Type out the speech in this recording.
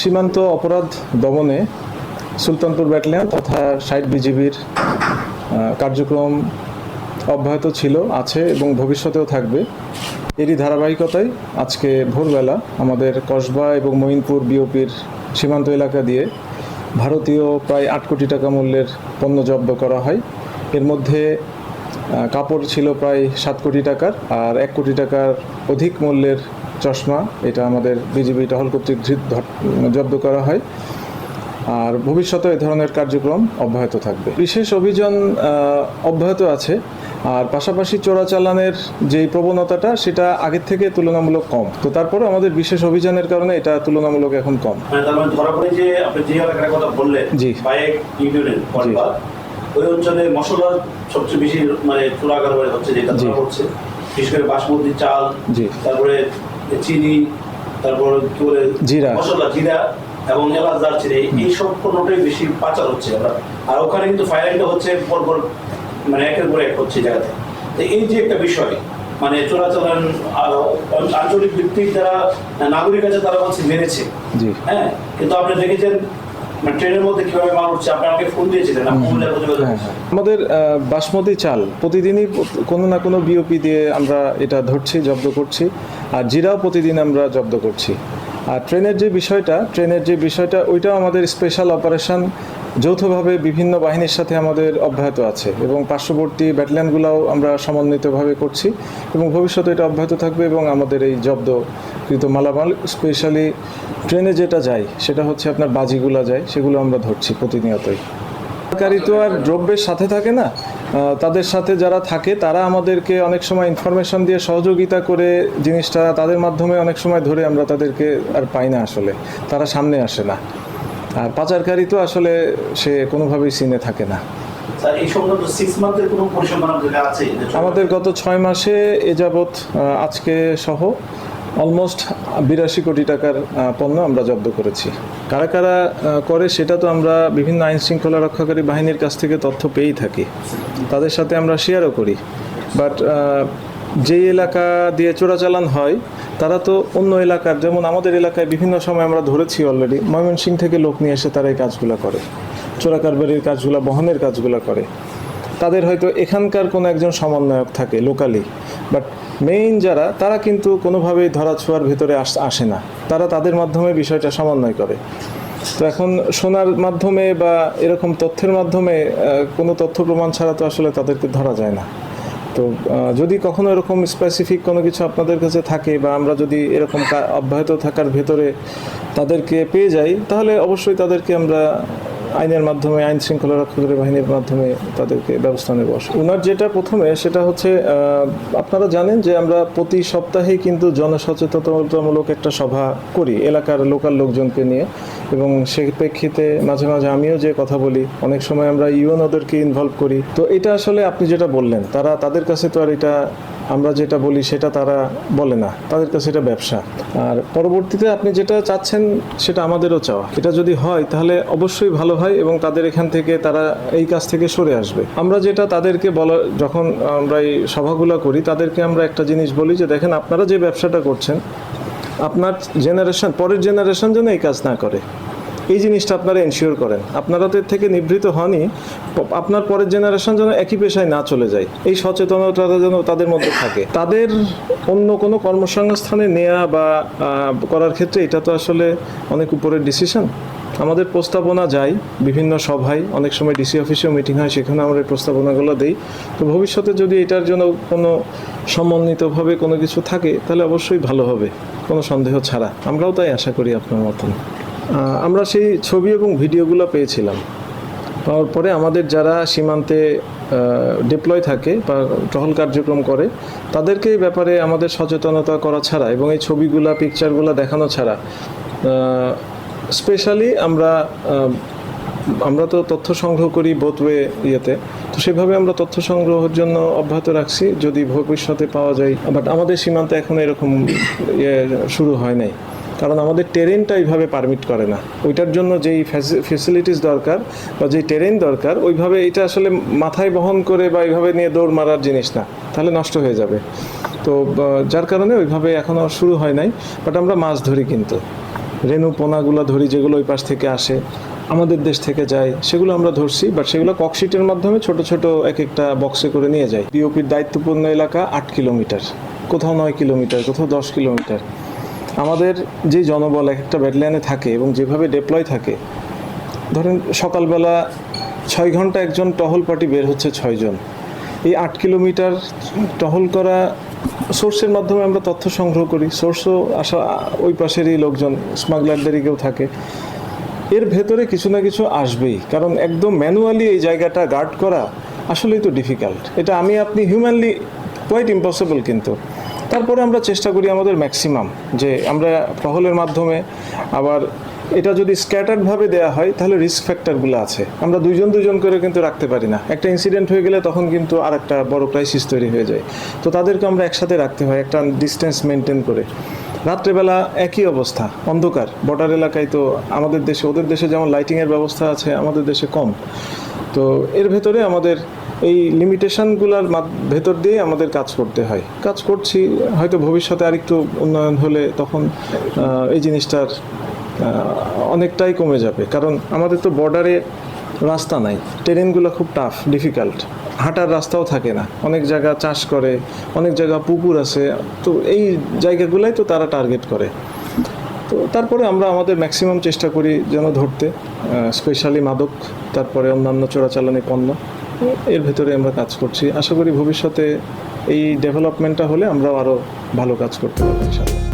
সীমান্ত অপরাধ দমনে সুলতানপুর ব্যাটালিয়ন তথা সাইড বিজিবির কার্যক্রম অব্যাহত ছিল, আছে এবং ভবিষ্যতেও থাকবে। এরই ধারাবাহিকতায় আজকে ভোরবেলা আমাদের কসবা এবং মঈনপুর বিওপির সীমান্ত এলাকা দিয়ে ভারতীয় প্রায় আট কোটি টাকা মূল্যের পণ্য জব্দ করা হয়। এর মধ্যে কাপড় ছিল প্রায় সাত কোটি টাকার আর এক কোটি টাকার অধিক মূল্যের চশমা এটা আমাদের বিজিবি টহল কর্তৃক জব্দ করা হয়। আর ভবিষ্যতে এ ধরনের কার্যক্রম অব্যাহত থাকবে। বিশেষ অভিযান অব্যাহত আছে। আর পাশাপাশি চোরাচালানের যেই প্রবণতাটা সেটা আগের থেকে তুলনামূলক কম। তো তারপরে আমাদের বিশেষ অভিযানের কারণে এটা তুলনামূলক এখন কম। মানে মানে যে যে জি। ওই অঞ্চলে সবচেয়ে বেশি মানে চোরা কারবারে হচ্ছে যেটা জি। বিশেষ করে বাসমতি চাল। তারপরে চিনি তারপর কি বলে জিরা। মশলা জিরা এবং এলাচ দারচিনি এই সব পণ্যটাই বেশি পাচার হচ্ছে আমরা। আর ওখানে কিন্তু ফায়ারিংটা হচ্ছে পরপর মানে একের পর এক হচ্ছে জায়গাতে। তো এই যে একটা বিষয় মানে চোরাচালান আঞ্চলিক ভিত্তিক যারা নাগরিক আছে তারা হচ্ছে মেরেছে হ্যাঁ কিন্তু আপনি দেখেছেন মানে হ্যাঁ, হ্যাঁ। আমাদের বাসমতি চাল প্রতিদিনই কোনো না কোনো বিওপি দিয়ে আমরা এটা ধরছি জব্দ করছি। আর জিরাও প্রতিদিন আমরা জব্দ করছি। আর ট্রেনের যে বিষয়টা, ট্রেনের যে বিষয়টা, ওইটাও আমাদের স্পেশাল অপারেশন যৌথভাবে বিভিন্ন বাহিনীর সাথে আমাদের অব্যাহত আছে এবং পার্শ্ববর্তী ব্যাটালিয়নগুলোও আমরা সমন্বিতভাবে করছি এবং ভবিষ্যতে এটা অব্যাহত থাকবে এবং আমাদের এই জব্দ জব্দকৃত মালামাল স্পেশালি ট্রেনে যেটা যায়, সেটা হচ্ছে আপনার বাজিগুলা যায়, সেগুলো আমরা ধরছি প্রতিনিয়তই। সরকারি তো আর দ্রব্যের সাথে থাকে না তাদের সাথে যারা থাকে তারা আমাদেরকে অনেক সময় ইনফরমেশন দিয়ে সহযোগিতা করে জিনিসটা তাদের মাধ্যমে অনেক সময় ধরে আমরা তাদেরকে আর পাই না আসলে। তারা সামনে আসে না। আর পাচারকারী তো আসলে সে কোনোভাবেই সিনে থাকে না। আমাদের গত ছয় মাসে এ যাবৎ আজকে সহ অলমোস্ট বিরাশি কোটি টাকার পণ্য আমরা জব্দ করেছি। কারা কারা করে সেটা তো আমরা বিভিন্ন আইন শৃঙ্খলা রক্ষাকারী বাহিনীর কাছ থেকে তথ্য পেয়েই থাকি। তাদের সাথে আমরা শেয়ারও করি। বাট যেই এলাকা দিয়ে চোরাচালান হয়, তারা তো অন্য এলাকার, যেমন আমাদের এলাকায় বিভিন্ন সময় আমরা ধরেছি অলরেডি ময়মনসিং থেকে লোক নিয়ে এসে তারা এই কাজগুলো করে। চোরা কারবারির কাজগুলো, বহনের কাজগুলো করে। তাদের হয়তো এখানকার কোনো একজন সমন্বয়ক থাকে লোকালি বাট মেইন যারা, তারা কিন্তু কোনোভাবেই ধরাছোঁয়ার ভেতরে আস- না। তারা তাদের মাধ্যমে বিষয়টা সমন্বয় করে। তো এখন শোনার মাধ্যমে বা এরকম তথ্যের মাধ্যমে কোনো তথ্য প্রমাণ ছাড়া তো আসলে তাদেরকে ধরা যায় না। তো যদি কখনো এরকম স্পেসিফিক কোনো কিছু আপনাদের কাছে থাকে বা আমরা যদি এরকম অব্যাহত থাকার ভেতরে তাদেরকে পেয়ে যাই, তাহলে অবশ্যই তাদেরকে আমরা আইনের মাধ্যমে, আইন শৃঙ্খলা রক্ষাকারী বাহিনীর মাধ্যমে তাদেরকে ব্যবস্থা নেব। ওনার যেটা প্রথমে, সেটা হচ্ছে আপনারা জানেন যে আমরা প্রতি সপ্তাহেই কিন্তু জনসচেতনতামূলক একটা সভা করি এলাকার লোকাল লোকজনকে নিয়ে এবং সেই প্রেক্ষিতে মাঝে মাঝে আমিও যে কথা বলি, অনেক সময় আমরা ইউএনওদেরকে ইনভলভ করি। তো এটা আসলে আপনি যেটা বললেন, তারা তাদের কাছে তো আর এটা আমরা যেটা বলি সেটা তারা বলে না। তাদের কাছে এটা ব্যবসা। আর পরবর্তীতে আপনি যেটা চাচ্ছেন সেটা আমাদেরও চাওয়া। এটা যদি হয় তাহলে অবশ্যই ভালো হয় এবং তাদের এখান থেকে তারা এই কাজ থেকে সরে আসবে। আমরা যেটা তাদেরকে বলা, যখন আমরা এই সভাগুলো করি, তাদেরকে আমরা একটা জিনিস বলি যে, দেখেন, আপনারা যে ব্যবসাটা করছেন, আপনার জেনারেশন পরের জেনারেশন যেন এই কাজ না করে। এই জিনিসটা আপনারা এনশিওর করেন। আপনারা তো এর থেকে নিবৃত হনই। আপনার পরের জেনারেশন যেন একই পেশায় না চলে যায়। এই সচেতনতা যেন তাদের মধ্যে থাকে। তাদের অন্য কোনো কর্মসংস্থানে নেওয়া বা করার ক্ষেত্রে এটা তো আসলে অনেক উপরের ডিসিশন আমাদের প্রস্তাবনা যায় বিভিন্ন সভায়। অনেক সময় ডিসি অফিসেও মিটিং হয়, সেখানে আমরা এই প্রস্তাবনাগুলো দিই। তো ভবিষ্যতে যদি এটার জন্য কোনো সমন্বিতভাবে কোনো কিছু থাকে, তাহলে অবশ্যই ভালো হবে। কোনো সন্দেহ ছাড়া। আমরাও তাই আশা করি আপনার মতন। আমরা সেই ছবি এবং ভিডিওগুলো পেয়েছিলাম। পাওয়ার পরে আমাদের যারা সীমান্তে ডিপ্লয় থাকে বা টহল কার্যক্রম করে, তাদেরকে এই ব্যাপারে আমাদের সচেতনতা করা ছাড়া এবং এই ছবিগুলা পিকচারগুলো দেখানো ছাড়া স্পেশালি আমরা আমরা তো তথ্য সংগ্রহ করি বোথওয়ে ইয়েতে। তো সেভাবে আমরা তথ্য সংগ্রহের জন্য অব্যাহত রাখছি, যদি ভবিষ্যতে পাওয়া যায়। বাট আমাদের সীমান্তে এখন এরকম ইয়ে শুরু হয় নাই। কারণ আমাদের টেরেনটা এইভাবে পারমিট করে না। ওইটার জন্য যেই ফেসিলিটিস দরকার বা যেই টেরেন দরকার, ওইভাবে এটা আসলে মাথায় বহন করে বা এইভাবে নিয়ে দৌড় মারার জিনিস না। তাহলে নষ্ট হয়ে যাবে। তো যার কারণে ওইভাবে এখনও শুরু হয় নাই। বাট আমরা মাছ ধরি কিন্তু। রেণু পোনাগুলো ধরি যেগুলো ওই পাশ থেকে আসে, আমাদের দেশ থেকে যায়, সেগুলো আমরা ধরছি। বাট সেগুলো ককশিটের মাধ্যমে ছোট ছোট এক একটা বক্সে করে নিয়ে যাই বিওপির দায়িত্বপূর্ণ এলাকা আট কিলোমিটার। কোথাও নয় কিলোমিটার, কোথাও দশ কিলোমিটার। আমাদের যে জনবল, এক একটা ব্যাটালিয়ানে থাকে এবং যেভাবে ডেপ্লয় থাকে, ধরেন সকালবেলা ছয় ঘণ্টা একজন টহল পার্টি বের হচ্ছে ছয়জন এই আট কিলোমিটার টহল করা সোর্সের মাধ্যমে আমরা তথ্য সংগ্রহ করি। সোর্সও আসা, ওই পাশেরই লোকজন স্মাগলারদেরই কেউ থাকে। এর ভেতরে কিছু না কিছু আসবেই, কারণ একদম ম্যানুয়ালি এই জায়গাটা গার্ড করা আসলেই তো ডিফিকাল্ট এটা আমি, আপনি হিউম্যানলি কোয়াইট ইম্পসিবল কিন্তু। তারপরে আমরা চেষ্টা করি আমাদের ম্যাক্সিমাম যে আমরা টহলের মাধ্যমে আবার এটা যদি স্ক্যাটার্ডভাবে দেওয়া হয়, তাহলে রিস্ক ফ্যাক্টরগুলো আছে। আমরা দুইজন দুজন করে কিন্তু রাখতে পারি না। একটা ইনসিডেন্ট হয়ে গেলে তখন কিন্তু আর একটা বড় ক্রাইসিস তৈরি হয়ে যায়। তো তাদেরকে আমরা একসাথে রাখতে হয়, একটা ডিস্টেন্স মেনটেন করে। রাত্রেবেলা একই অবস্থা, অন্ধকার। বর্ডার এলাকায় তো আমাদের দেশে, ওদের দেশে যেমন লাইটিংয়ের ব্যবস্থা আছে, আমাদের দেশে কম। তো এর ভেতরে আমাদের এই লিমিটেশনগুলোর ভেতর দিয়ে আমাদের কাজ করতে হয়। কাজ করছি, হয়তো ভবিষ্যতে আরেকটু উন্নয়ন হলে তখন এই জিনিসটার অনেকটাই কমে যাবে। কারণ আমাদের তো বর্ডারে রাস্তা নাই। ট্রেনগুলো খুব টাফ ডিফিকাল্ট হাঁটার রাস্তাও থাকে না। অনেক জায়গা চাষ করে, অনেক জায়গা পুকুর আছে। তো এই জায়গাগুলাই তো তারা টার্গেট করে। তো তারপরে আমরা আমাদের ম্যাক্সিমাম চেষ্টা করি যেন ধরতে স্পেশালি মাদক, তারপরে অন্যান্য চোরাচালানি পণ্য। এর ভেতরে আমরা কাজ করছি। আশা করি ভবিষ্যতে এই ডেভেলপমেন্টটা হলে আমরা আরও ভালো কাজ করতে পারব, ইনশাআল্লাহ।